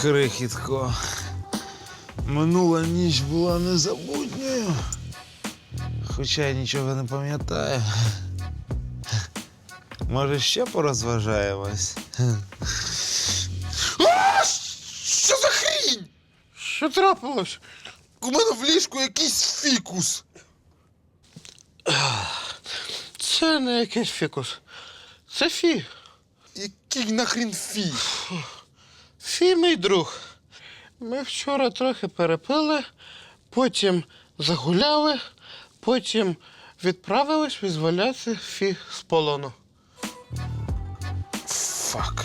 Крихітко. Минула ніч була незабутньою. Хоча я нічого не пам'ятаю. Може, ще порозважаємось? А, що за хрінь? Що трапилось? У мене в ліжку якийсь фікус. Це не якийсь фікус. Це фі. Який нахрін фі? Фі, мій друг. Ми вчора трохи перепили, потім загуляли, потім відправились визволяти фі з полону. Фак.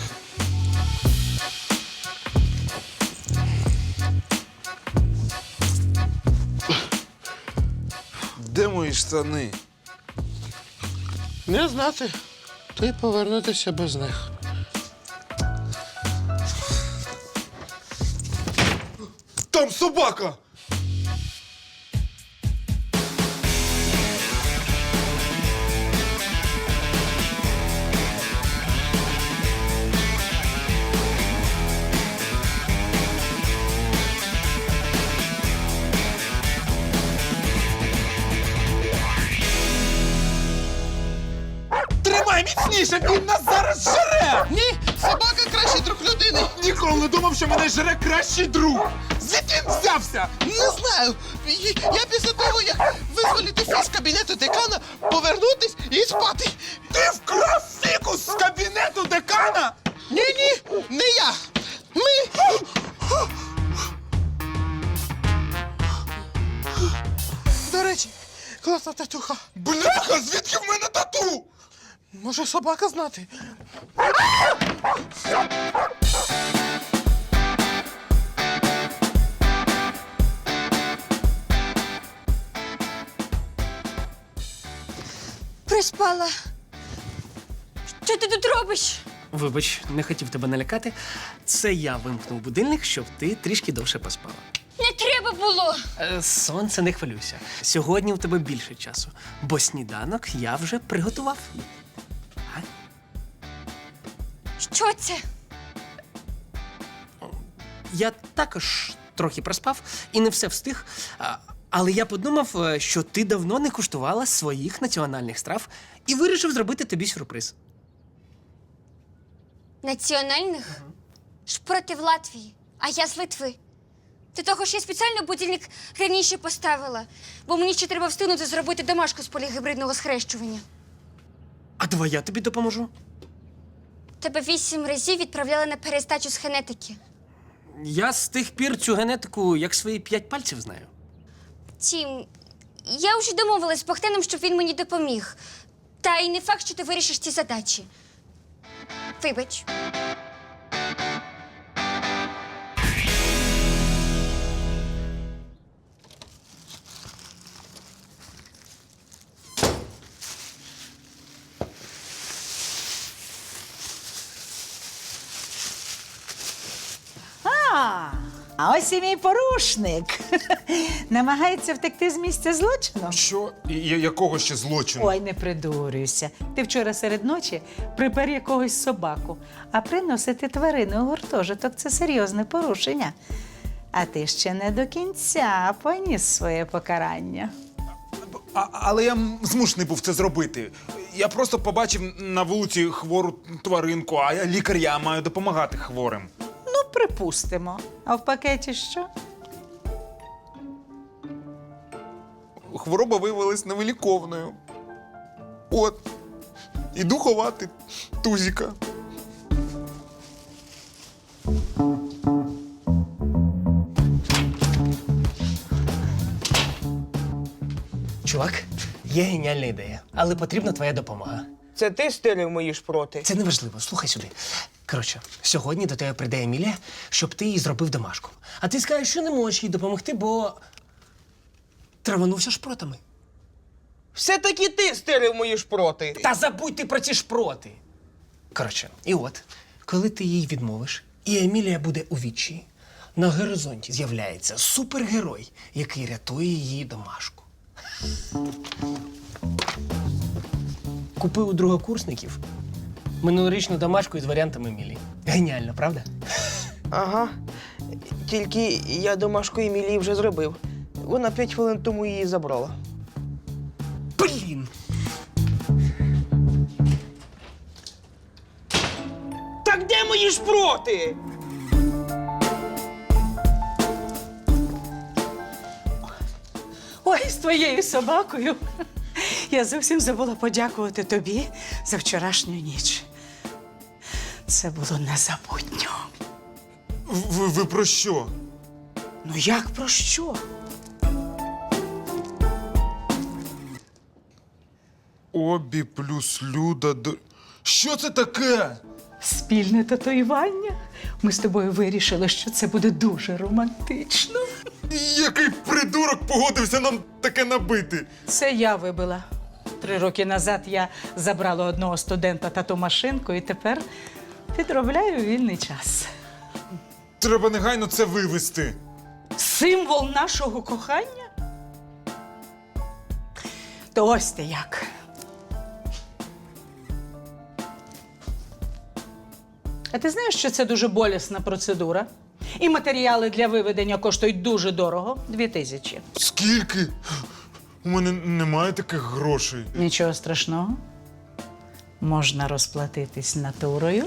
Де мої штани? Не знати, то й повернутися без них. Там собака! Тримай міцніше, він нас зараз жере! Ні, собака кращий друг людини. Ніколи не думав, що мене жере кращий друг! Звідки він взявся? Не знаю. Я після того, як визволити з кабінету декана, повернутись і спати. Ти вкрав фікус з кабінету декана? Ні, ні, не я. Ми. До речі, класна татуха. Бляха, звідки в мене тату? Може собака знати? Приспала. Що ти тут робиш? Вибач, не хотів тебе налякати. Це я вимкнув будильник, щоб ти трішки довше поспала. Не треба було. Е, сонце, не хвилюйся. Сьогодні в тебе більше часу, бо сніданок я вже приготував. А? Що це? Я також трохи проспав і не все встиг. А, але я подумав, е, що ти давно не куштувала своїх національних страв і вирішив зробити тобі сюрприз. Національних? Ж проти в Латвії, а я з Литви. Ти того ж я спеціально будильник раніше поставила, бо мені ще треба встигнути зробити домашку з полігібридного схрещування. А давай я тобі допоможу. Тебе вісім разів відправляли на перестачу з генетики. Я з тих пір цю генетику як свої п'ять пальців знаю. Тім, я вже домовилась з Богданом, щоб він мені допоміг. Та й не факт, що ти вирішиш ці задачі. Вибач. Ось і мій порушник. Намагається втекти з місця злочину. Що? Я- Якого ще злочину? Ой, не придурюйся. Ти вчора серед ночі припер якогось собаку, а приносити тварини у гуртожиток це серйозне порушення. А ти ще не до кінця поніс своє покарання. А, але я м- змушений був це зробити. Я просто побачив на вулиці хвору тваринку, а я лікар, я маю допомагати хворим. Припустимо. А в пакеті що? Хвороба виявилась невиліковною. От. Іду ховати тузіка. Чувак, є геніальна ідея, але потрібна твоя допомога. Це ти стелив мої шпроти? Це неважливо, слухай сюди. Коротше, сьогодні до тебе прийде Емілія, щоб ти їй зробив домашку. А ти скажеш, що не можеш їй допомогти, бо траванувся шпротами. Все-таки ти стелив мої шпроти. Та забудь ти про ці шпроти. Коротше, і от, коли ти їй відмовиш, і Емілія буде у відчаї, на горизонті з'являється супергерой, який рятує її домашку. Купив у другокурсників минулорічну домашку із варіантами Емілії. Геніально, правда? Ага. Тільки я домашку Емілії вже зробив. Вона п'ять хвилин тому її забрала. Блін! Так де мої шпроти? Ой, з твоєю собакою. Я зовсім забула подякувати тобі за вчорашню ніч. Це було незабутньо. Ви, ви про що? Ну як про що? Обі плюс люда до. Що це таке? Спільне татуювання. Ми з тобою вирішили, що це буде дуже романтично. Який придурок погодився нам таке набити? Це я вибила. Три роки назад я забрала одного студента тату машинку і тепер підробляю вільний час. Треба негайно це вивезти. Символ нашого кохання? То ось ти як. А ти знаєш, що це дуже болісна процедура? І матеріали для виведення коштують дуже дорого дві тисячі. Скільки? У мене немає таких грошей. Нічого страшного. Можна розплатитись натурою.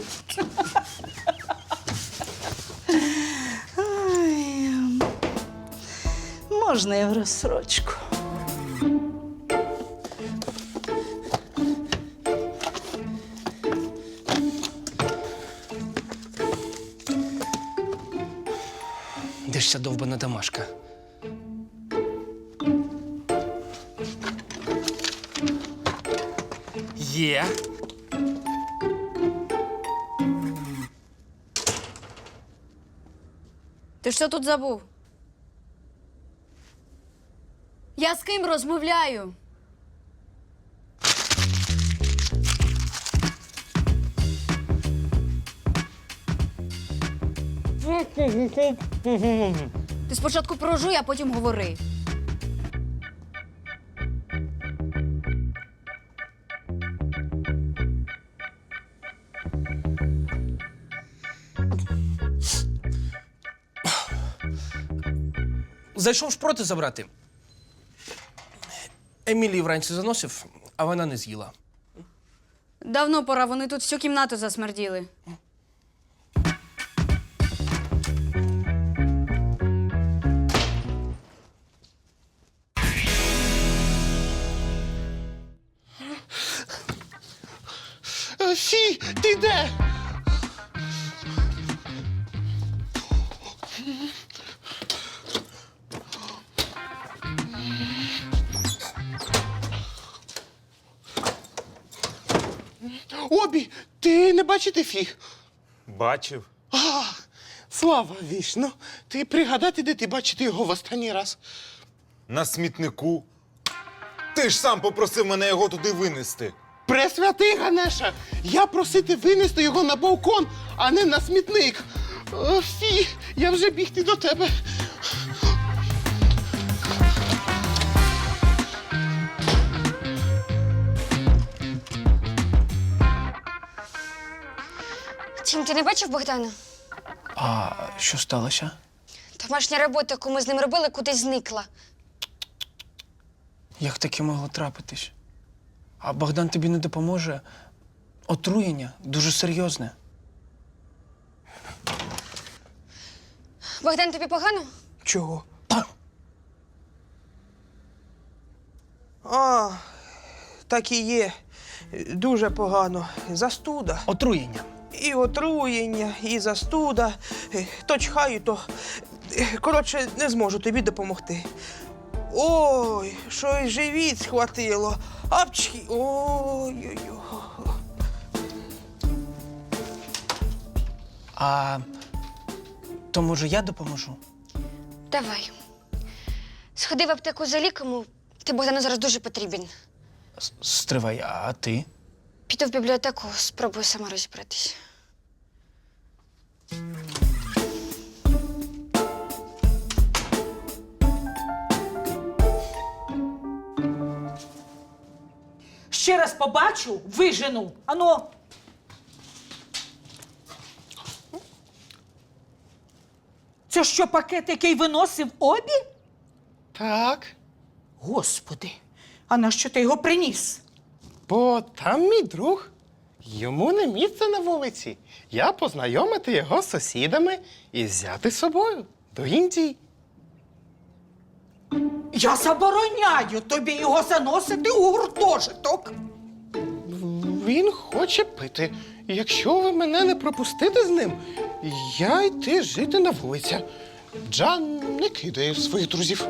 Ай, Можна і в розсрочку. Де ж ця довбана домашка? Є. Ти що тут забув? Я з ким розмовляю? Ти спочатку прожуй, а потім говори. Зайшов шпроти забрати. Емілії вранці заносив, а вона не з'їла. Давно пора, вони тут всю кімнату засмерділи. Фі, ти де? Ти не бачите фі? Бачив. А, слава вічно. Ти пригадати, де ти бачити його в останній раз. На смітнику. Ти ж сам попросив мене його туди винести. Пресвятий Ганеша, я просити винести його на балкон, а не на смітник. О, Фі, я вже бігти до тебе. Тім, ти не бачив Богдана? А що сталося? Домашня робота, яку ми з ним робили, кудись зникла. Як таке могло трапитись? А Богдан тобі не допоможе? Отруєння дуже серйозне. Богдан, тобі погано? Чого? А, так і є. Дуже погано. Застуда. Отруєння. І отруєння, і застуда. Е, То чхаю, то. е, Коротше, не зможу тобі допомогти. Ой, щось живіт схватило. Апчхі. Ой-ой-ой. А то може я допоможу? Давай. Сходи в аптеку за ліками. Ти Богдану зараз дуже потрібен. С- Стривай, а ти? Піду в бібліотеку, спробую сама розібратись. Ще раз побачу, вижену. Ану. Це що пакет, який виносив обі? Так. Господи, а на що ти його приніс? Бо там мій друг. Йому не місце на вулиці. Я познайомити його з сусідами і взяти з собою до Індії. Я забороняю тобі його заносити у гуртожиток. Він хоче пити. Якщо ви мене не пропустите з ним, я йти жити на вулиця. Джан не кидає своїх друзів.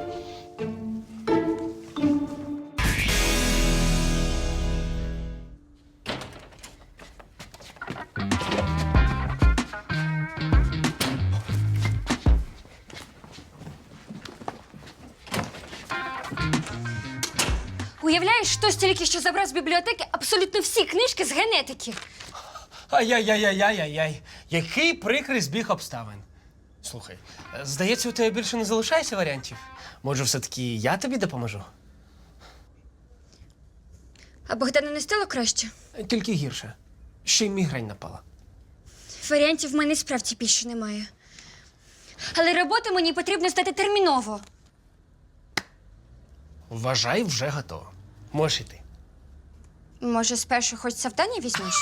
Уявляєш, хтось тільки що забрав з бібліотеки абсолютно всі книжки з генетики. Ай-яй-яй-яй-яй-яй. Який прикрий збіг обставин. Слухай, е, здається, у тебе більше не залишається варіантів. Може, все-таки я тобі допоможу? А Богдану не стало краще? Е, Тільки гірше. Ще й мігрень напала. Варіантів в мене справді більше немає. Але роботу мені потрібно здати терміново. Вважай, вже готово. Можеш іти. Може, спершу хоч завдання візьмеш?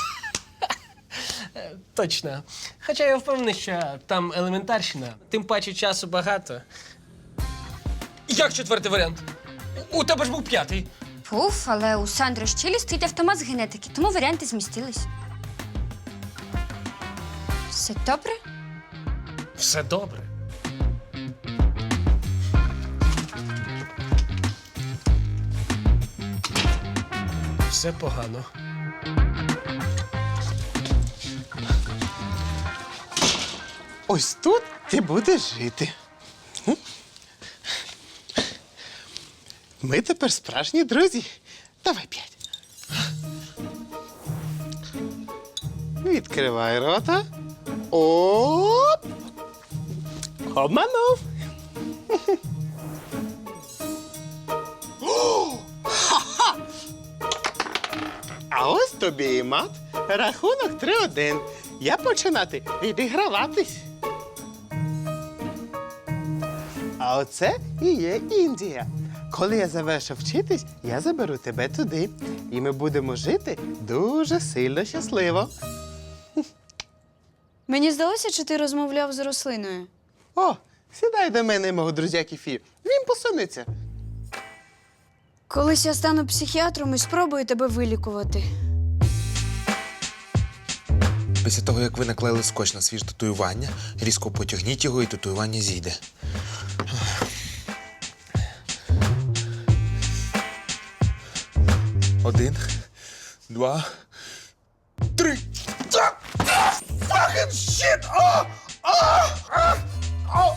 Точно. Хоча я впевнений, що там елементарщина, тим паче часу багато. Як четвертий варіант? У тебе ж був п'ятий. Пуф, але у Сандри Щелі стоїть автомат з генетики, тому варіанти змістились. Все добре? Все добре. Все погано. Ось тут ти будеш жити. Ми тепер справжні друзі. Давай п'ять. Відкривай рота. Оп! Обманув. Тобі і мат. Рахунок 3-1. Я починати відіграватись. А оце і є Індія. Коли я завершу вчитись, я заберу тебе туди. І ми будемо жити дуже сильно щасливо. Мені здалося, чи ти розмовляв з рослиною. О, сідай до мене, мого друзяки Фі. Він посунеться. Колись я стану психіатром і спробую тебе вилікувати. Після того, як ви наклеїли скотч на свіже татуювання, різко потягніть його і татуювання зійде. Один, два, три. Fucking shit! А! А! А! А!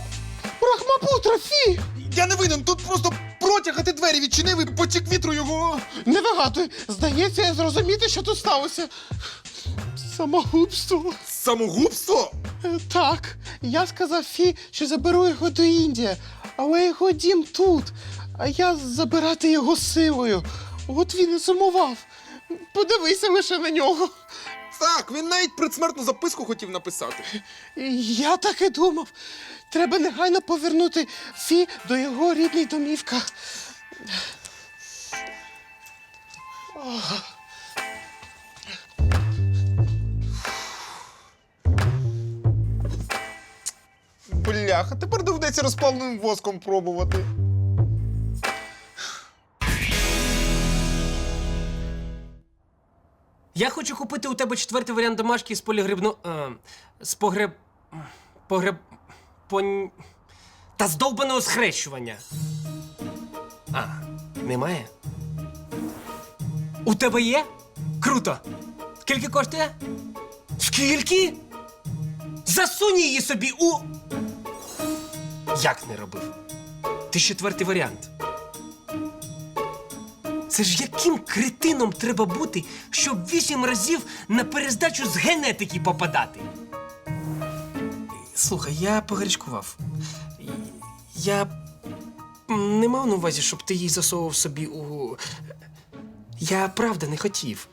Фі! Я не винен, тут просто протяг, а ти двері відчинив і потік вітру його. Не вигадуй. Здається, я зрозуміти, що тут сталося. Самогубство. Самогубство? Е, Так, я сказав Фі, що заберу його до Індії, але його дім тут, а я забирати його силою. От він і сумував. Подивися лише на нього. Так, він навіть предсмертну записку хотів написати. Я так і думав. Треба негайно повернути Фі до його рідних домівка. Бляха, тепер доведеться розпаленим воском пробувати. Я хочу купити у тебе четвертий варіант домашки з полігрибну. Е, з погреб. Погреб. Пон... Та з довбаного схрещування. А, немає? У тебе є? Круто! Скільки коштує? Скільки? Засунь її собі у. Як не робив? Ти четвертий варіант. Це ж яким кретином треба бути, щоб вісім разів на перездачу з генетики попадати? Слухай, я погарячкував. Я не мав на увазі, щоб ти її засовував собі у. Я правда не хотів.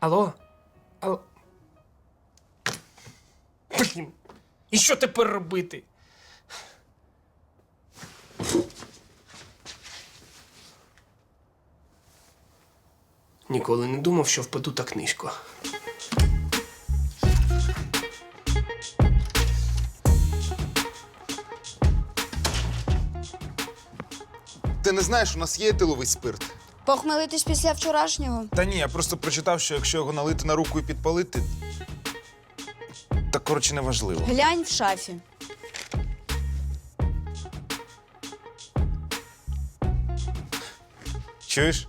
Алло? Алло? Блін. І що тепер робити? Ніколи не думав, що впаду так низько. Ти не знаєш, у нас є етиловий спирт. Похмелитись після вчорашнього. Та ні, я просто прочитав, що якщо його налити на руку і підпалити. Так, коротше, неважливо. Глянь в шафі. Чуєш?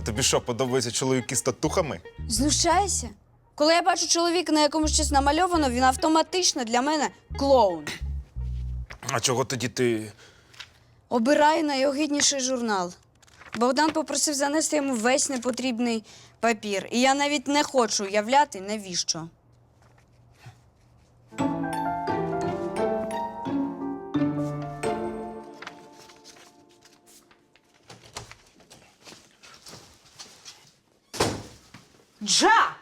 А тобі що, подобаються чоловіки з татухами? Знущайся. Коли я бачу чоловіка, на якому щось намальовано, він автоматично для мене клоун. А чого тоді ти. Обираю найогидніший журнал. Богдан попросив занести йому весь непотрібний папір. І я навіть не хочу уявляти, навіщо. Джа!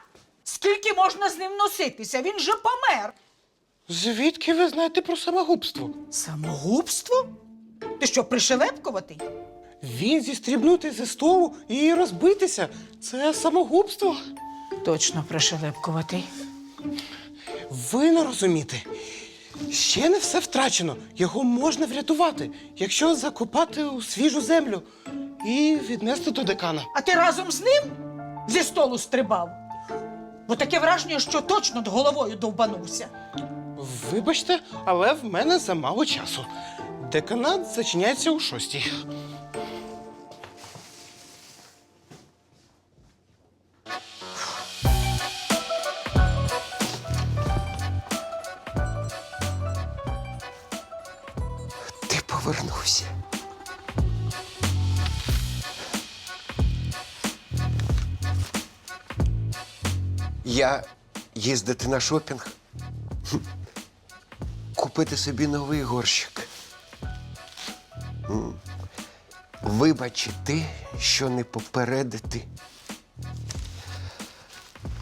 Скільки можна з ним носитися? Він же помер. Звідки ви знаєте про самогубство? Самогубство? Ти що, пришелепкуватий? Він зістрібнути зі столу і розбитися. Це самогубство. Точно пришелепкуватий. Ви не розумієте. Ще не все втрачено. Його можна врятувати, якщо закопати у свіжу землю і віднести до декана. А ти разом з ним зі столу стрибав? Бо таке враження, що точно над головою довбанувся. Вибачте, але в мене замало часу. Деканат зачиняється у шостій. Я їздити на шопінг. Купити собі новий горщик. Вибачити, що не попередити.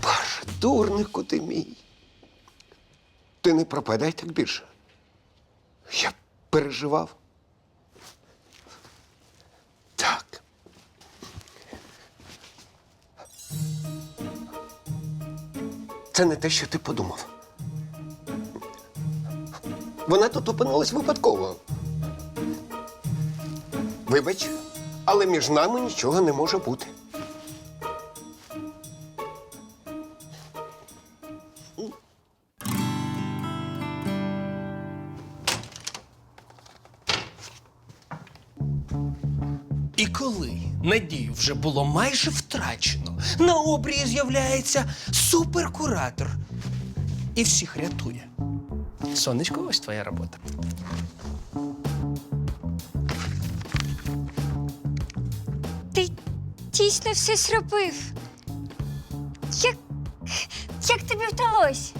Боже, дурнику ти мій. Ти не пропадай так більше. Я переживав. Це не те, що ти подумав. Вона тут опинилась випадково. Вибач, але між нами нічого не може бути. Вже було майже втрачено, на обрії з'являється суперкуратор і всіх рятує. Сонечко, ось твоя робота. Ти дійсно все зробив. Як, як тобі вдалося?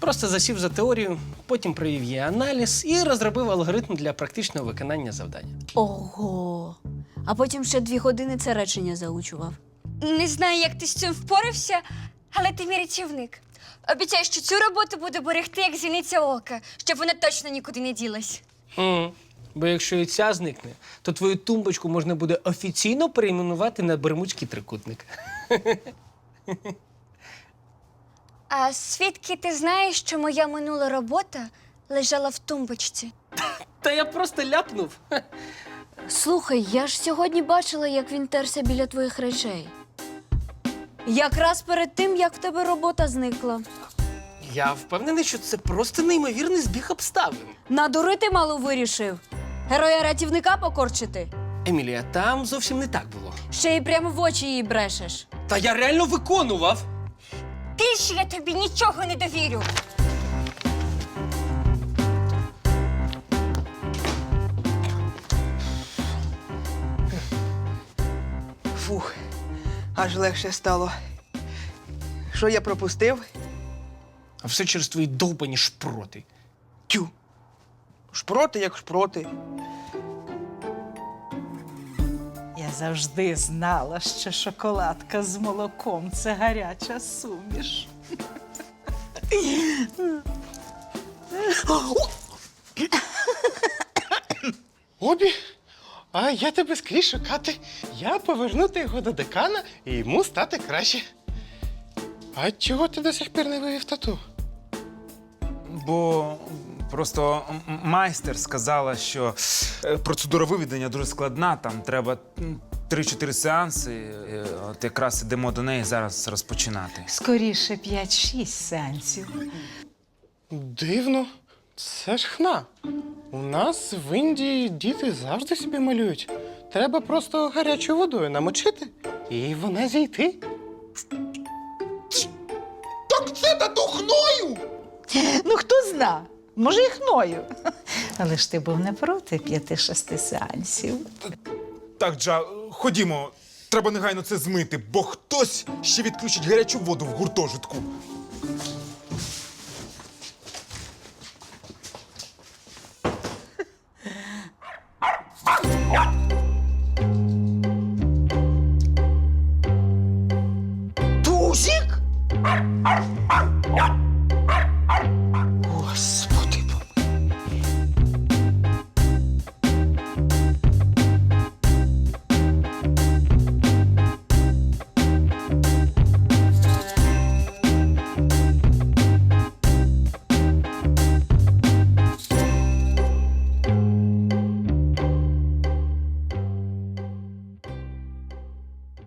Просто засів за теорію, потім провів її аналіз і розробив алгоритм для практичного виконання завдання. Ого. А потім ще дві години це речення заучував. Не знаю, як ти з цим впорався, але ти мій рятівник. Обіцяю, що цю роботу буду берегти, як зіниця ока, щоб вона точно нікуди не ділась. Угу. Бо якщо і ця зникне, то твою тумбочку можна буде офіційно перейменувати на Бермудський трикутник. А звідки ти знаєш, що моя минула робота лежала в тумбочці? Та я просто ляпнув. Слухай, я ж сьогодні бачила, як він терся біля твоїх речей. Якраз перед тим, як в тебе робота зникла. Я впевнений, що це просто неймовірний збіг обставин. Надурити мало вирішив. Героя рятівника покорчити. Емілія, там зовсім не так було. Ще й прямо в очі їй брешеш. Та я реально виконував. Більше я тобі нічого не довірю. Фух, аж легше стало. Що я пропустив? А все через твої довбані шпроти. Тю. Шпроти як шпроти. Я завжди знала, що шоколадка з молоком це гаряча суміш. Обі, А я тебе скрізь шукати. Я повернути його до декана і йому стати краще. А чого ти до сих пір не вивів тату? Бо просто м- майстер сказала, що е, процедура виведення дуже складна, там треба м, 3-4 сеанси. е, От якраз ідемо до неї зараз розпочинати. Скоріше 5-6 сеансів. Дивно, це ж хна. У нас в Індії діти завжди собі малюють. Треба просто гарячою водою намочити, і вона зійти. Так це тату хною! Ну, хто зна? Може, і хною. Але ж ти був не проти 5-6 сеансів. Так, Джа, ходімо. Треба негайно це змити, бо хтось ще відключить гарячу воду в гуртожитку.